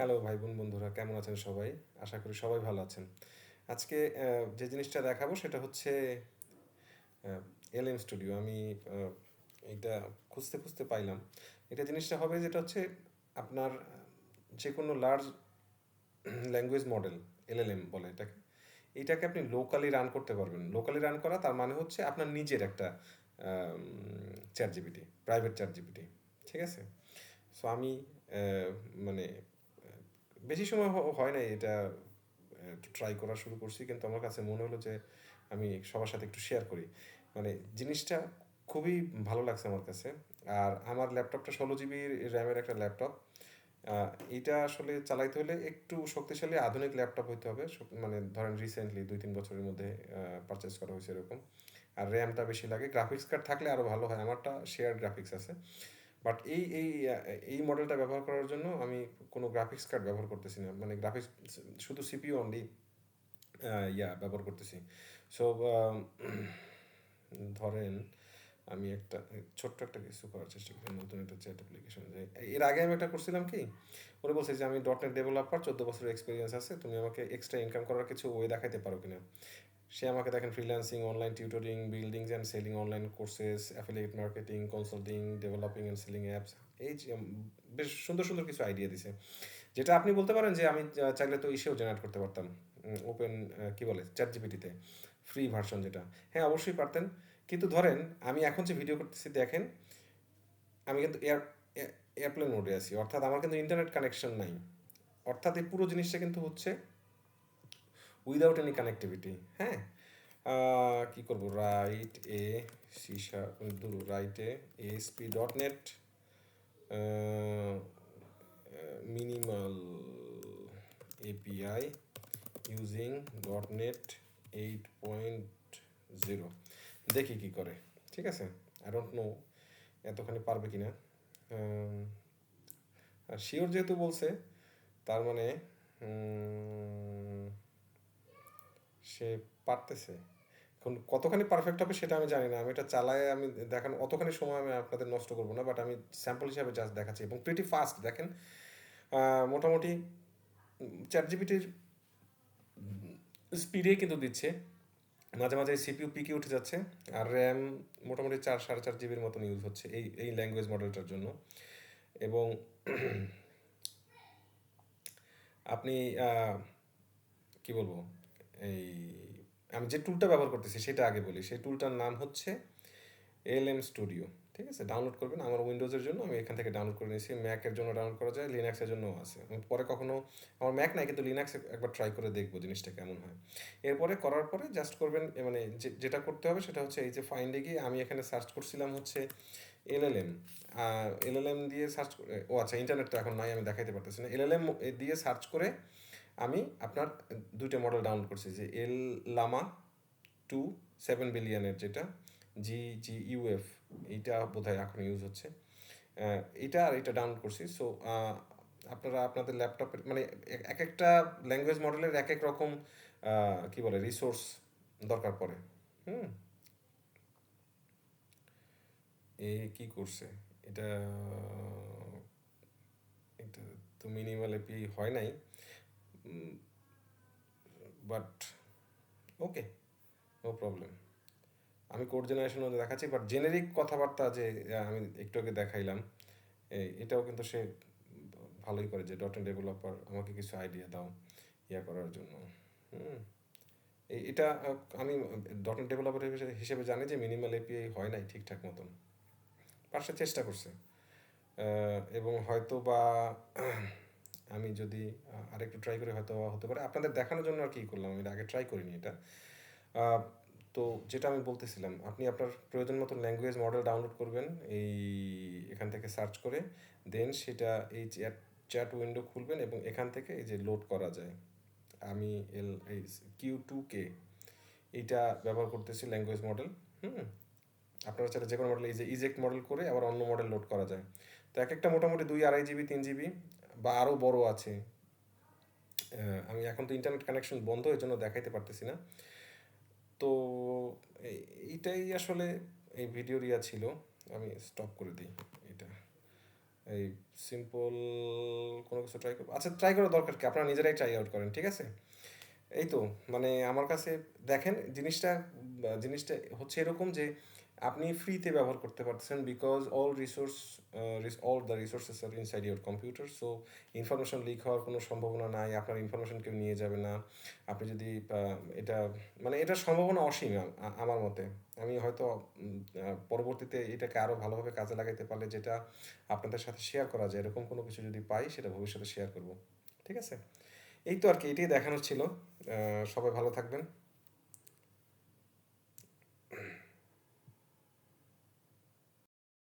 Hello ভাই বোন বন্ধুরা, কেমন আছেন সবাই? আশা করি সবাই ভালো আছেন। আজকে যে জিনিসটা দেখাবো সেটা হচ্ছে এলএম স্টুডিও। আমি এটা খুঁজতে খুঁজতে পাইলাম। এটা জিনিসটা হবে যেটা হচ্ছে আপনার যে কোনো লার্জ ল্যাঙ্গুয়েজ মডেল এলএলএম বলে এটাকে এটাকে আপনি লোকালি রান করতে পারবেন। লোকালি রান করা তার মানে হচ্ছে আপনার নিজের একটা chat GPT private chat GPT ঠিক আছে? সো আমি মানে বেশি সময় হয় নাই এটা ট্রাই করা শুরু করছি, কিন্তু আমার কাছে মনে হলো যে আমি সবার সাথে একটু শেয়ার করি। মানে জিনিসটা খুবই ভালো লাগছে আমার কাছে। আর আমার ল্যাপটপটা ষোলো জিবি র্যামের একটা ল্যাপটপ। এটা আসলে চালাইতে হলে একটু শক্তিশালী আধুনিক ল্যাপটপ হইতে হবে। মানে ধরেন রিসেন্টলি দুই তিন বছরের মধ্যে পারচেস করা হয়েছে এরকম। আর র্যামটা বেশি লাগে। গ্রাফিক্স কার্ড থাকলে আরও ভালো হয়। আমারটা শেয়ার গ্রাফিক্স আছে। বাট এই এই এই মডেলটা ব্যবহার করার জন্য আমি কোনো গ্রাফিক্স কার্ড ব্যবহার করতেছি না। মানে গ্রাফিক্স শুধু সিপিইউ অনলি ইয়া ব্যবহার করতেছি। সো ধরেন আমি একটা, ছোট্ট একটা কিছু করার চেষ্টা করি, নতুন একটা চ্যাট অ্যাপ্লিকেশন যে এর আগে আমি একটা করছিলাম কি? ওরা বলছে যে, আমি ডট নেট ডেভেলপার চোদ্দ বছরের এক্সপিরিয়েন্স আছে, তুমি আমাকে এক্সট্রা ইনকাম করার কিছু ওয়ে দেখাইতে পারো কিনা? সে আমাকে দেখেন freelancing online tutoring buildings and selling online courses affiliate marketing consulting developing and selling apps এই বেশ সুন্দর সুন্দর কিছু আইডিয়া দিছে। যেটা আপনি বলতে পারেন যে, আমি চাইলে তো ইসেও জেনারেট করতে পারতাম ওপেন কি বলে চ্যাট জিপিটিতে ফ্রি ভার্সন যেটা। হ্যাঁ অবশ্যই পারতেন। কিন্তু ধরেন, আমি এখন যে ভিডিও করতেছি, দেখেন, আমি কিন্তু এয়ার এয়ারপ্লেন মোডে আছি, অর্থাৎ আমার কিন্তু ইন্টারনেট কানেকশন নাই। অর্থাৎ এই পুরো জিনিসটা কিন্তু হচ্ছে উইদাউট এনি কানেক্টিভিটি হ্যাঁ? কী করব? রাইট এ সিসা দূর write a ASP dot net minimal API using dot net eight point zero দেখি কী করে, ঠিক আছে? আই ডোন্ট নো এতখানি পারবে কি না আর শিওর যেহেতু বলছে, তার মানে সে পারতেছে। এখন কতখানি পারফেক্ট হবে সেটা আমি জানি না। আমি এটা চালায় আমি দেখান, অতখানি সময় আমি আপনাদের নষ্ট করব না বাট আমি স্যাম্পল হিসাবে জাস্ট দেখাচ্ছি। এবং প্রিটি ফাস্ট দেখেন মোটামুটি চ্যাট জিপিটির স্পিডে কিন্তু দিচ্ছে। মাঝে মাঝে সিপিইউ পিকে উঠে যাচ্ছে, আর র্যাম মোটামুটি চার, সাড়ে চার জিবির মতন ইউজ হচ্ছে এই এই ল্যাঙ্গুয়েজ মডেলটার জন্য। এবং আপনি কি বলব? এই, আমি যে টুলটা ব্যবহার করতেছি সেটা আগে বলি। সেই টুলটার নাম হচ্ছে এল এম স্টুডিও ঠিক আছে? ডাউনলোড করবেন আমার উইন্ডোজের জন্য, আমি এখান থেকে ডাউনলোড করে নিয়েছি। ম্যাকের জন্য ডাউনলোড করা যায় লিনাক্সের জন্যও আছে। পরে কখনো, আমার ম্যাক নাই, কিন্তু লিনাক্স একবার ট্রাই করে দেখব জিনিসটা কেমন হয়। এরপরে করার পরে জাস্ট করবেন মানে যেটা করতে হবে সেটা হচ্ছে এই যে ফাইন্ডে গিয়ে আমি এখানে সার্চ করছিলাম হচ্ছে এলএলএম এলএলএম দিয়ে সার্চ ও আচ্ছা ইন্টারনেটটা এখন নাই, আমি দেখাইতে পারতেছি না। এলএলএম দিয়ে সার্চ করে আমি আপনার দুইটা মডেল ডাউনলোড করছি, যে এল লামা টু সেভেন বিলিয়নের যেটা জি জি ইউএফ এইটা বোধহয় এখন ইউজ হচ্ছে। এটা আর এটা ডাউনলোড করছি সো আপনারা আপনাদের ল্যাপটপের মানে এক- এক একটা ল্যাঙ্গুয়েজ মডেলের এক এক রকম কি বলে রিসোর্স দরকার পড়ে। হুম। এ কি করছে? এটা এটা তো মিনিমাল এপি হয় নাই। বাট ওকে নো প্রবলেম আমি কোড জেনারেশন দেখাচ্ছি বাট জেনেরিক কথাবার্তা যে আমি একটু আগে দেখাইলাম এটাও কিন্তু সে ভালোই করে যে ডট ডেভেলপার আমাকে কিছু আইডিয়া দাও, ইয়া করার জন্য। হুম এটা আমি ডট ডেভেলপার হিসেবে জানি যে মিনিমাল এপিআই হয় নাই ঠিকঠাক মতন। পাশে চেষ্টা করছে। এবং হয়তো বা আমি যদি আরেকটু ট্রাই করে হয়তো হতে পারে। আপনাদের দেখানোর জন্য আর কি করলাম, আমি আগে ট্রাই করিনি এটা। তো যেটা আমি বলতেছিলাম, আপনি আপনার প্রয়োজন মতো ল্যাঙ্গুয়েজ মডেল ডাউনলোড করবেন, এই এখান থেকে সার্চ করে দেন সেটা এই চ্যাট চ্যাট উইন্ডো খুলবেন এবং এখান থেকে এই যে লোড করা যায়। আমি এল, এই কিউ টু কে এইটা ব্যবহার করতেছি ল্যাঙ্গুয়েজ মডেল হুম? আপনারা চাইলে যে কোনো মডেল এই যে ইজেক্ট মডেল করে আবার অন্য মডেল লোড করা যায়। তো এক একটা মোটামুটি দুই আড়াই জিবি তিন জিবি বা আরও বড় আছে আমি এখন তো ইন্টারনেট কানেকশন বন্ধ এই জন্য দেখাইতে পারতেছি না। তো এই- এইটাই আসলে এই ভিডিওর ইয়া ছিল, আমি স্টপ করে দিই এটা। এই সিম্পল কোনো কিছু ট্রাই করব। আচ্ছা ট্রাই করার দরকার কি? আপনারা নিজেরাই ট্রাই আউট করেন, ঠিক আছে? এই তো মানে আমার কাছে দেখেন, জিনিসটা জিনিসটা হচ্ছে এরকম যে আপনি ফ্রিতে ব্যবহার করতে পারতেছেন because all resource all the resources are inside your computer so information leak হওয়ার কোনো সম্ভাবনা নাই, আপনার ইনফরমেশন কেউ নিয়ে যাবে না। আপনি যদি এটা মানে এটার সম্ভাবনা অসীম আমার মতে। আমি হয়তো পরবর্তীতে এটাকে আরও ভালোভাবে কাজে লাগাতে পারলে যেটা আপনাদের সাথে শেয়ার করা যায়, এরকম কোনো কিছু যদি পাই, সেটা ভবিষ্যতে শেয়ার করব। ঠিক আছে? এই তো আর কি এটাই দেখানোর ছিল। সবাই ভালো থাকবেন।